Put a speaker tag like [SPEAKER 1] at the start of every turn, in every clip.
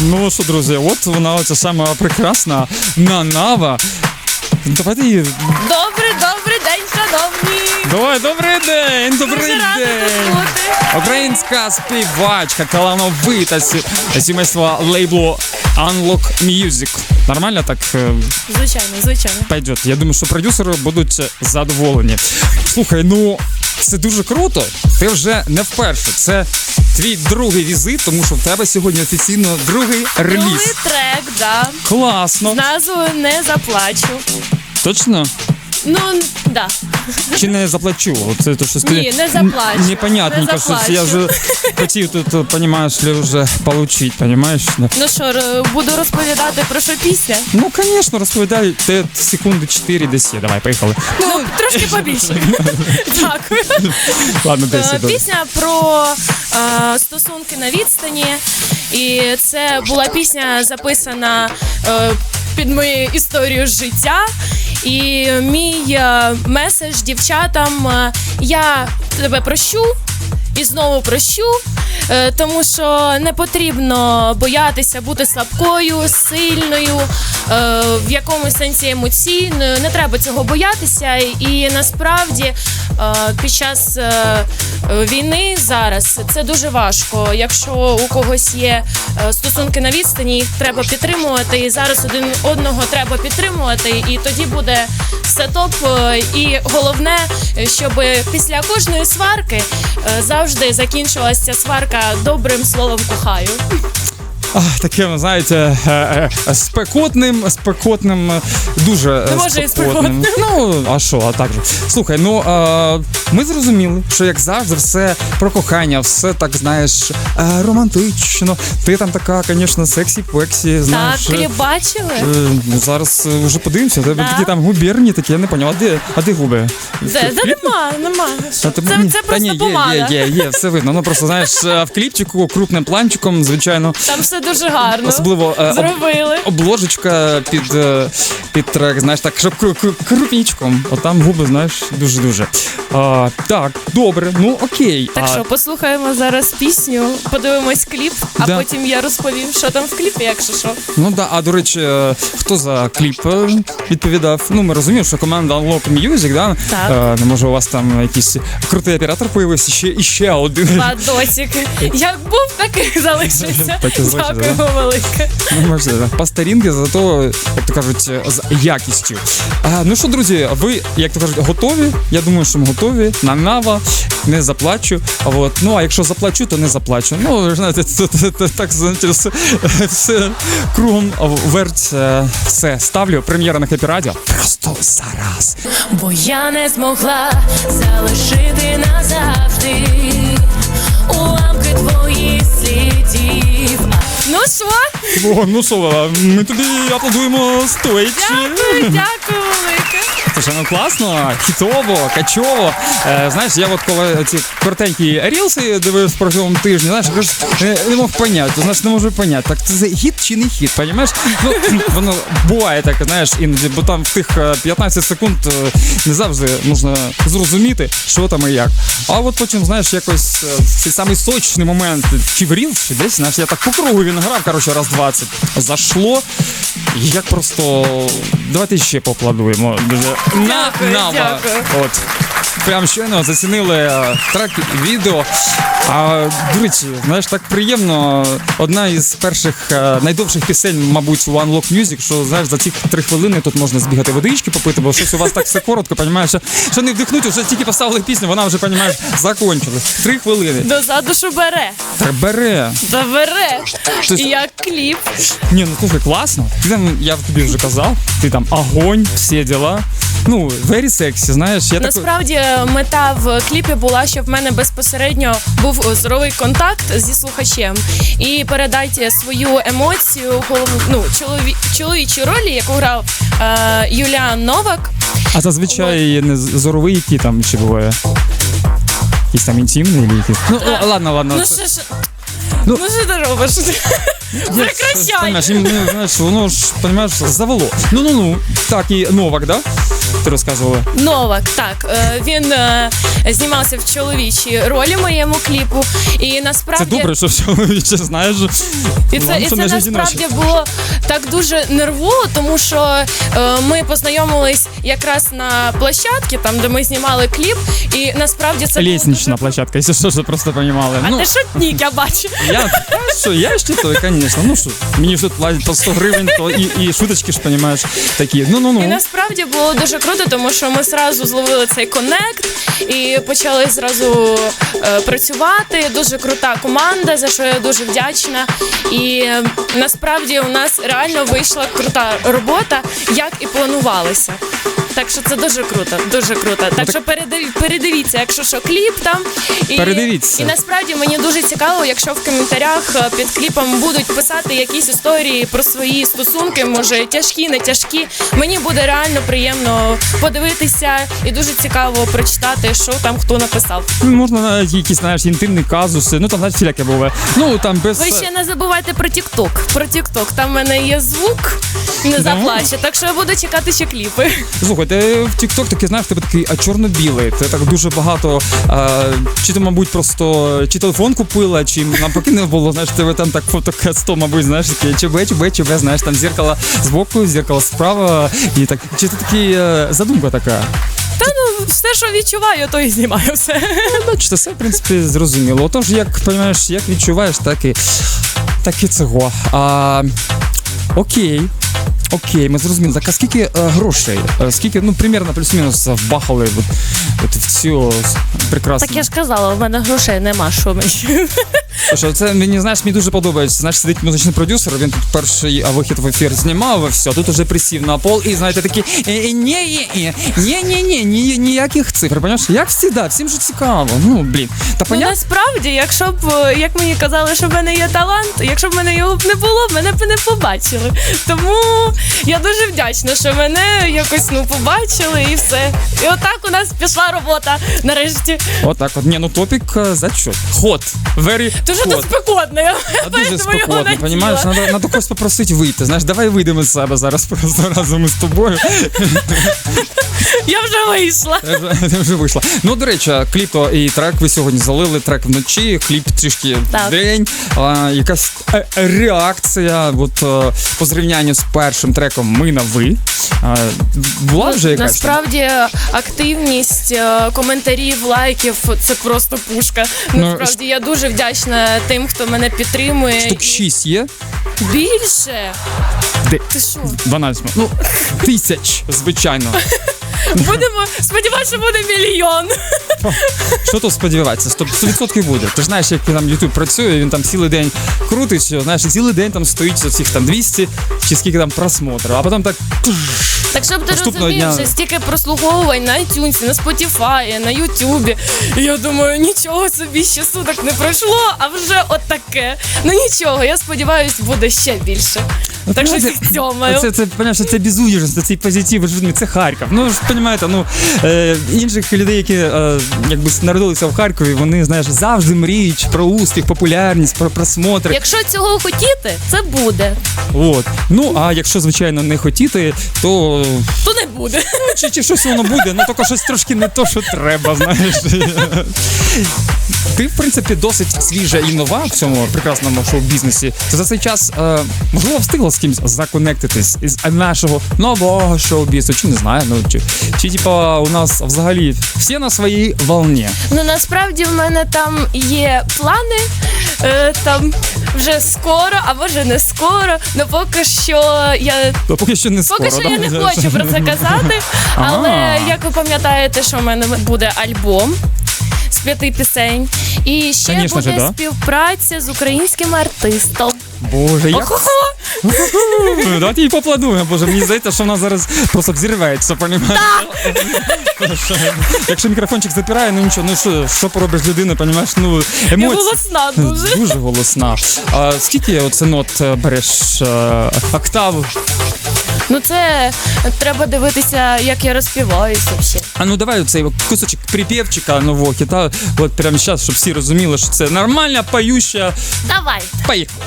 [SPEAKER 1] Ну що, друзі, от вона оця сама прекрасна Нанава. Давайте її.
[SPEAKER 2] Добрий, добрий день, шановні!
[SPEAKER 1] Давай, добрий день! Добрий
[SPEAKER 2] Дуже рада
[SPEAKER 1] день!
[SPEAKER 2] бути.
[SPEAKER 1] Українська співачка, талановита сі- сімейства лейблу Unlock Music. Нормально так е,
[SPEAKER 2] Звичайно, звичайно.
[SPEAKER 1] пойдет. Я думаю, що продюсери будуть задоволені. Слухай, ну це дуже круто. Ти вже не вперше. Це твій другий візит, тому що в тебе сьогодні офіційно другий
[SPEAKER 2] Другий трек, да.
[SPEAKER 1] Класно.
[SPEAKER 2] Назвою не заплачу.
[SPEAKER 1] Точно?
[SPEAKER 2] Ну, да.
[SPEAKER 1] Чи не заплачу? Оце то, що ти...
[SPEAKER 2] Ні, не заплачу.
[SPEAKER 1] Н- Непонятненько,
[SPEAKER 2] Не
[SPEAKER 1] що я вже хотів тут, е, понімаєш, ли, вже получить, понімаєш?
[SPEAKER 2] Ну що, р- буду розповідати про що пісня.
[SPEAKER 1] Ну, звісно, розповідай, те секунди 4 десь є. Давай, поїхали.
[SPEAKER 2] Ну, трошки побільше. Дякую.
[SPEAKER 1] Ладно,
[SPEAKER 2] Е,
[SPEAKER 1] 10. добре.
[SPEAKER 2] Пісня про е, стосунки на відстані. І це була пісня записана е, під мою історію життя. І мій е, меседж дівчатам: е, я тебе прощу. І знову прощу, тому що не потрібно боятися бути слабкою, сильною, е, в якомусь сенсі емоційною. Не треба цього боятися. І насправді е, під час е, е, війни зараз це дуже важко. Якщо у когось є е, стосунки на відстані, їх треба підтримувати. І зараз один одного треба підтримувати. І тоді буде все топ. Е, І головне, е, щоб після кожної сварки е, завжди закінчилася ця сварка добрим словом кохаю.
[SPEAKER 1] Таким, знаєте, е, е, спекотним, спекотним, е, дуже е,
[SPEAKER 2] Ну, може, і
[SPEAKER 1] спекотним. Ну, а що, а так же. Слухай, ну ми зрозуміли, що як завжди, все про кохання, все так, знаєш, романтично. Ти там така, звісно, сексі-пексі,
[SPEAKER 2] Так,
[SPEAKER 1] знаєш.
[SPEAKER 2] кліп бачили?
[SPEAKER 1] зараз вже подивимося, тебе
[SPEAKER 2] Да.
[SPEAKER 1] такі там губерні, такі, я не поняв, а де, а де губи?
[SPEAKER 2] Де, де нема, нема. Це, це просто
[SPEAKER 1] ні, є, є, є, є, все видно. Ну просто знаєш, в кліпчику крупним планчиком, звичайно,
[SPEAKER 2] Там все дуже гарно.
[SPEAKER 1] особливо е, об-
[SPEAKER 2] Зробили.
[SPEAKER 1] обложечка під, е, під трек, знаєш, так, щоб кру- кру- крупнічком. От там губи, знаєш, дуже-дуже. А, так, добре, ну окей.
[SPEAKER 2] Так що послухаємо зараз пісню, подивимось кліп, а
[SPEAKER 1] Да.
[SPEAKER 2] потім я розповім, що там в кліпі, якщо що.
[SPEAKER 1] Ну да, а до речі, е, хто за кліп е, відповідав? Ну, ми розуміємо, що команда Unlock Music, да?
[SPEAKER 2] Так.
[SPEAKER 1] Е, ну, може, у вас там якийсь крутий оператор появився, ще і ще один.
[SPEAKER 2] Ладосик. Як був, так і залишиться.
[SPEAKER 1] Так і залишиться,
[SPEAKER 2] Дякуємо велике.
[SPEAKER 1] Ну, можливо, по старінки, зато, як то кажуть, з якістю. А, ну що, друзі, ви, як то кажуть, готові? Я думаю, що ми готові. На нава, не заплачу. От. Ну, а якщо заплачу, то не заплачу. Ну, ви знаєте, це, це, це, так знаєте, все, все кругом верть. е, Все, ставлю. Прем'єра на Хепі Радіо. Просто зараз.
[SPEAKER 2] Бо я не змогла залишити назавжди уламки твоїх слідів. Ну що?
[SPEAKER 1] О, ну що, ми тобі аплодуємо стоячи.
[SPEAKER 2] Дякую, дякую.
[SPEAKER 1] Слушай, ну класно, хітово, качово. Е, знаєш, я от коли ці коротенькі рілси дивився протягом тижня, знаєш, я ж не, не мог поняти, знаєш, не можу поняти, так це хіт чи не хіт, понімаєш? Ну, воно буває так, знаєш, іноді, бо там в тих е, 15 секунд е, не завжди можна зрозуміти, що там і як. А от потім, знаєш, якось е, цей самий сочний момент, чи в рілс, чи десь, знаєш, я так по кругу він грав, коротше, раз 20. Зашло. Як просто давайте ще поаплодуємо. Дуже на
[SPEAKER 2] Дякую,
[SPEAKER 1] нава.
[SPEAKER 2] дякую.
[SPEAKER 1] От. Прям щойно зацінили е, трек відео. А до речі, знаєш, так приємно. Одна із перших е, найдовших пісень, мабуть, у Unlock Music, що знаєш, за ці три хвилини тут можна збігати водички попити, бо щось у вас так все коротко, понімаєш, що, що не вдихнуть, вже тільки поставили пісню, вона вже, понімаєш, закончилась. Три хвилини.
[SPEAKER 2] До задушу бере.
[SPEAKER 1] Так бере.
[SPEAKER 2] Та бере. І як кліп.
[SPEAKER 1] Ні, ну слухай, класно. Ти там, я тобі вже казав, ти там огонь, всі діла. Ну, very sexy, знаєш, я так.
[SPEAKER 2] Насправді мета в кліпі була, щоб в мене безпосередньо був здоровий контакт зі слухачем і передати свою емоцію ну, чолові... чоловічій ролі, яку грав е, Юліан Новак.
[SPEAKER 1] А зазвичай не зоровий, які там ще буває. Якісь там чи якісь. Ну, л- ладно, ладно.
[SPEAKER 2] Ну що ж,
[SPEAKER 1] Ну,
[SPEAKER 2] ну що ти робиш? Прекращай.
[SPEAKER 1] Понимаєш, ну, знаєш, воно ж, понимаєш, завело. Ну-ну-ну. Так, і Новак, да? Ти розказувала.
[SPEAKER 2] Новак, так. е, Він е, знімався в чоловічій ролі моєму кліпу. І
[SPEAKER 1] Це добре, що в чоловіче, знаєш.
[SPEAKER 2] І це, і це насправді було так дуже нервово, тому що е, ми познайомились якраз на площадці, там де ми знімали кліп, і насправді це було дуже...
[SPEAKER 1] площадка, якщо що, щоб просто понімали.
[SPEAKER 2] А
[SPEAKER 1] ну,
[SPEAKER 2] ти шутник, я бачу.
[SPEAKER 1] я, та що, я щитую, звісно. Ну що, мені ж тут платять по 100 гривень, то і, і шуточки ж, понімаєш, такі.
[SPEAKER 2] І
[SPEAKER 1] Ну-ну-ну.
[SPEAKER 2] насправді було дуже круто, тому що ми зразу зловили цей конект і почали зразу е, працювати. Дуже крута команда, за що я дуже вдячна. І е, насправді у нас реально вийшла крута робота, як і планувалося. Так що це дуже круто, дуже круто. Так,
[SPEAKER 1] так-
[SPEAKER 2] що передив, передивіться, якщо що кліп там. І,
[SPEAKER 1] Передивіться.
[SPEAKER 2] І насправді мені дуже цікаво, якщо в коментарях е, під кліпом будуть писати якісь історії про свої стосунки, може тяжкі, не тяжкі. Мені буде реально приємно подивитися і дуже цікаво прочитати, що там хто написав.
[SPEAKER 1] Ну, Можна навіть якісь, знаєш, інтимні казуси, ну там навіть всіляке буває. Ну там без.
[SPEAKER 2] Ви ще не забувайте про TikTok. Про TikTok. Там в мене є звук, не заплаче. Так що я буду чекати ще кліпи.
[SPEAKER 1] Слухай, ти в TikTok такий, знаєш, тебе такий а чорно-білий. Це так дуже багато. А, чи то, мабуть, просто чи телефон купила, чи навпаки не було. Знаєш, тебе там так фотокет 100, мабуть, знаєш, таке чебе, чебе, чебе, знаєш, там зеркало збоку, зеркало справа. І так. Чи це такий е, задумка така?
[SPEAKER 2] Та ну все, що відчуваю, то і знімаю все.
[SPEAKER 1] Ну, чи це все, в принципі, зрозуміло. Отож, як розумієш, як відчуваєш, так і, так і цього. А, окей. Окей, ми зрозуміли. Так, а скільки е, грошей? Е, скільки, ну, примерно плюс-мінус вбахали от, от в цю прекрасну.
[SPEAKER 2] Так я ж казала, у мене грошей нема, що мені.
[SPEAKER 1] Слушай, це мені знаєш, мені дуже подобається. Знаєш, сидить музичний продюсер, він тут перший вихід в ефір знімав, все, тут уже присів на пол, і знаєте, такі «Е, е, ні-ні-ні, ніяких цифр. Понимаєш, як завжди, всім же цікаво. Ну, блін. Та
[SPEAKER 2] Ну, насправді, якщо б як мені казали, що в мене є талант, якщо б мене його б не було, мене б не побачили. Тому я дуже вдячна, що мене якось ну побачили і все. І отак у нас пішла робота нарешті.
[SPEAKER 1] Отак от. Ні, ну топік е, зачет. Ход. Very
[SPEAKER 2] Ти
[SPEAKER 1] Дуже
[SPEAKER 2] тут спекотно. Я
[SPEAKER 1] А дуже спокійно, понімаєш? Надо, надо когось попросити вийти. Знаєш, давай вийдемо з себе зараз просто разом із тобою.
[SPEAKER 2] Я вже вийшла.
[SPEAKER 1] Ти вже- вийшла. Ну, до речі, кліп то і трек ви сьогодні залили, трек вночі, кліп трішки в день. А, якась е, реакція, от е, по зрівнянню з першим треком Ми на ви. А, була вже якась?
[SPEAKER 2] Насправді активність е, коментарів, лайків це просто пушка.
[SPEAKER 1] Ну,
[SPEAKER 2] Насправді я дуже вдячна тим, хто мене підтримує.
[SPEAKER 1] Штук 6 є?
[SPEAKER 2] Більше.
[SPEAKER 1] Де?
[SPEAKER 2] Ти що?
[SPEAKER 1] 12. Ну, тисяч, звичайно.
[SPEAKER 2] Будемо сподіватися, що буде мільйон.
[SPEAKER 1] Що тут сподіватися? 100%, 100% буде. Ти ж знаєш, як там YouTube працює, він там цілий день крутить, знаєш, цілий день там стоїть оцих там 200 чи скільки там просмотрів, а потім так.
[SPEAKER 2] Так щоб ти
[SPEAKER 1] Наступного
[SPEAKER 2] розумів,
[SPEAKER 1] дня-
[SPEAKER 2] вже стільки прослуговувань на iTunes, на Spotify, на YouTube. І я думаю, нічого собі ще суток не пройшло, а вже отаке. Ну нічого, я сподіваюся, буде ще більше. Так що
[SPEAKER 1] Знаєте,
[SPEAKER 2] всіх цьомаю.
[SPEAKER 1] Це, це, понімаєш, це безудержність, це цей позитив, ви ж розумієте, це Харків. Ну, ж розумієте, ну, е, інших людей, які е, якби народилися в Харкові, вони, знаєш, завжди мріють про успіх, популярність, про просмотри.
[SPEAKER 2] Якщо цього хотіти, це буде.
[SPEAKER 1] От. Ну, а якщо, звичайно, не хотіти, то
[SPEAKER 2] То не буде.
[SPEAKER 1] чи, чи щось воно буде, ну тільки щось трошки не то, що треба, знаєш. Ти, в принципі, досить свіжа і нова в цьому прекрасному шоу-бізнесі. То за цей час, е, можливо, встигла з кимось законектитись із нашого нового шоу-бізнесу, чи не знаю, ну чи, чи типа у нас взагалі всі на своїй волні.
[SPEAKER 2] Ну насправді в мене там є плани. Е, там вже скоро, а може не скоро. Ну поки що я
[SPEAKER 1] То поки що не
[SPEAKER 2] Поки
[SPEAKER 1] скоро.
[SPEAKER 2] що я не хочу про це казати, але
[SPEAKER 1] Ага.
[SPEAKER 2] як ви пам'ятаєте, що в мене буде альбом з п'яти пісень, і ще
[SPEAKER 1] Конечно
[SPEAKER 2] буде
[SPEAKER 1] же, да.
[SPEAKER 2] співпраця з українським артистом.
[SPEAKER 1] Боже, як Давайте їй поаплодуємо, боже, мені здається, що вона зараз просто взірветься, понімаєш? Якщо мікрофончик запирає, ну нічого, ну що, що поробиш з людиною, понімаєш? Ну, емоції.
[SPEAKER 2] голосна дуже.
[SPEAKER 1] Дуже голосна. А скільки оце нот е, береш е, октав?
[SPEAKER 2] Ну це треба дивитися, як я розпіваюся ще.
[SPEAKER 1] А ну давай цей кусочок припівчика нового хіта, от прямо зараз, щоб всі розуміли, що це нормальна, поюща.
[SPEAKER 2] Давай.
[SPEAKER 1] Поїхали.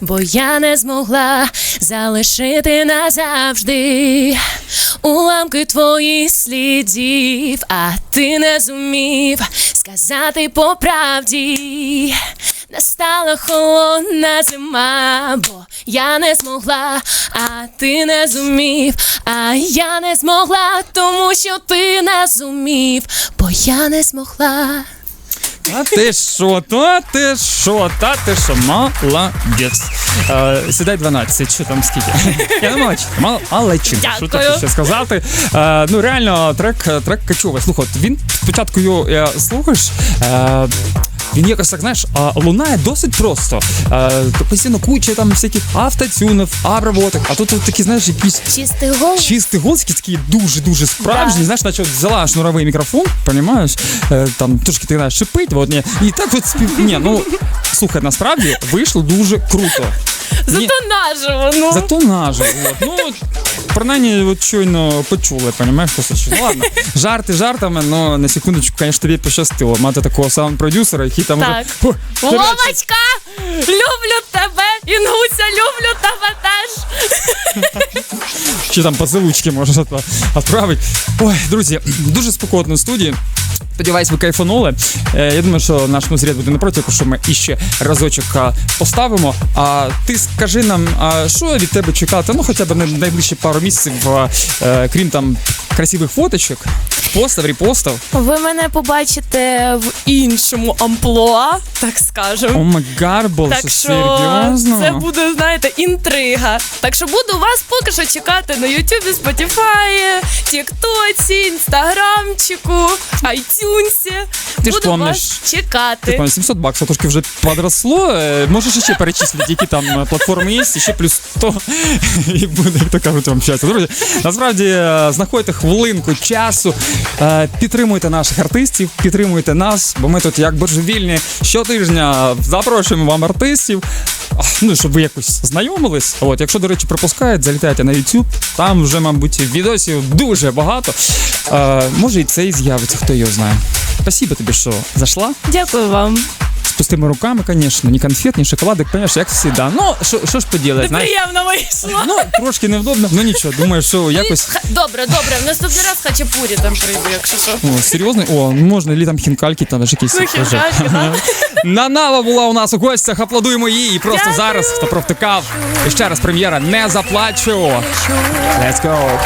[SPEAKER 2] Бо я не змогла залишити назавжди уламки твоїх слідів, а ти не зумів сказати по правді. Настала холодна зима, бо я не змогла, а ти не зумів, а я не змогла, тому що ти не зумів, бо я не змогла.
[SPEAKER 1] А ти що, та ти що, та ти що, молодець. Е, сідай 12, що там скільки? Я не мала мал, але чим, що так ще сказати. Е, ну реально, трек, трек качовий. Слухай, він спочатку його е, слухаєш. Е, він якось так, знаєш, лунає досить просто. Постійно куча там всяких автотюнів, обработок, а тут от такі, знаєш, якісь
[SPEAKER 2] Чистий гол.
[SPEAKER 1] чистий гол, такий дуже-дуже справжній.
[SPEAKER 2] Да.
[SPEAKER 1] Знаєш, наче от взяла шнуровий мікрофон, понімаєш, е, там трошки ти знаєш, шипить, от, ні, і так от спів... Ні, ну, слухай, насправді вийшло дуже круто.
[SPEAKER 2] Зато наживо, ну.
[SPEAKER 1] Зато наживо. От. Ну, от, принаймні, от щойно почули, понімаєш, просто що. Ну, ладно, жарти жартами, але на секундочку, звісно, тобі пощастило мати такого саунд-продюсера, який там
[SPEAKER 2] Так.
[SPEAKER 1] вже...
[SPEAKER 2] Вовочка, люблю тебе, Інгуся, люблю тебе теж.
[SPEAKER 1] Чи там поцілучки можеш відправити. Ой, друзі, дуже спокійно в студії. Сподіваюсь, ви кайфанули. Е, я думаю, що наш музрід буде не проти, якщо ми іще разочок поставимо. А ти скажи нам, що від тебе чекати? Ну, хоча б на найближчі пару місяців, е, крім там красивих фоточок, постав, репостів.
[SPEAKER 2] Ви мене побачите в іншому амплуа, так
[SPEAKER 1] О
[SPEAKER 2] скажемо.
[SPEAKER 1] май гарбол,
[SPEAKER 2] Так
[SPEAKER 1] що
[SPEAKER 2] що
[SPEAKER 1] серйозно?
[SPEAKER 2] це буде, знаєте, інтрига. Так що буду вас поки що чекати на Ютубі, Spotify, Тіктоці, Інстаграмчику, iTunes.
[SPEAKER 1] Ти ж
[SPEAKER 2] буду
[SPEAKER 1] помниш.
[SPEAKER 2] вас чекати.
[SPEAKER 1] Типа 700 баксів трошки вже подросло. Е, Можеш ще перечислити, які там е, платформи є, і ще плюс 100 і буде, як то кажуть, вам щастя. Друзі, насправді е, знаходьте хвилинку часу, е, підтримуйте наших артистів, підтримуйте нас, бо ми тут як божевільні щотижня запрошуємо вам артистів. а, Ну, щоб ви якось знайомились. От, якщо, до речі, пропускають, залітайте на YouTube. Там вже, мабуть, відосів дуже багато. Е, може і цей з'явиться, хто його знає. Спасибо тобі, що зайшла.
[SPEAKER 2] Дякую вам.
[SPEAKER 1] З пустими руками, конечно, ні конфет, ні шоколадок, конечно, як завжди. Ну, що, ж поділати, знаєш?
[SPEAKER 2] Приємно вийшло.
[SPEAKER 1] Ну, трошки невдобно, ну нічого, думаю, що якось.
[SPEAKER 2] Ха- Добре, добре. В наступний раз хачапурі там прийду, якщо що.
[SPEAKER 1] О, серйозно? О, можна лі там хінкальки, там ж якісь.
[SPEAKER 2] Ну, хінкальки, да.
[SPEAKER 1] Нанава була у нас у гостях, аплодуємо їй. І просто
[SPEAKER 2] Дякую.
[SPEAKER 1] зараз, хто провтикав. І ще раз прем'єра не заплачу. Let's go.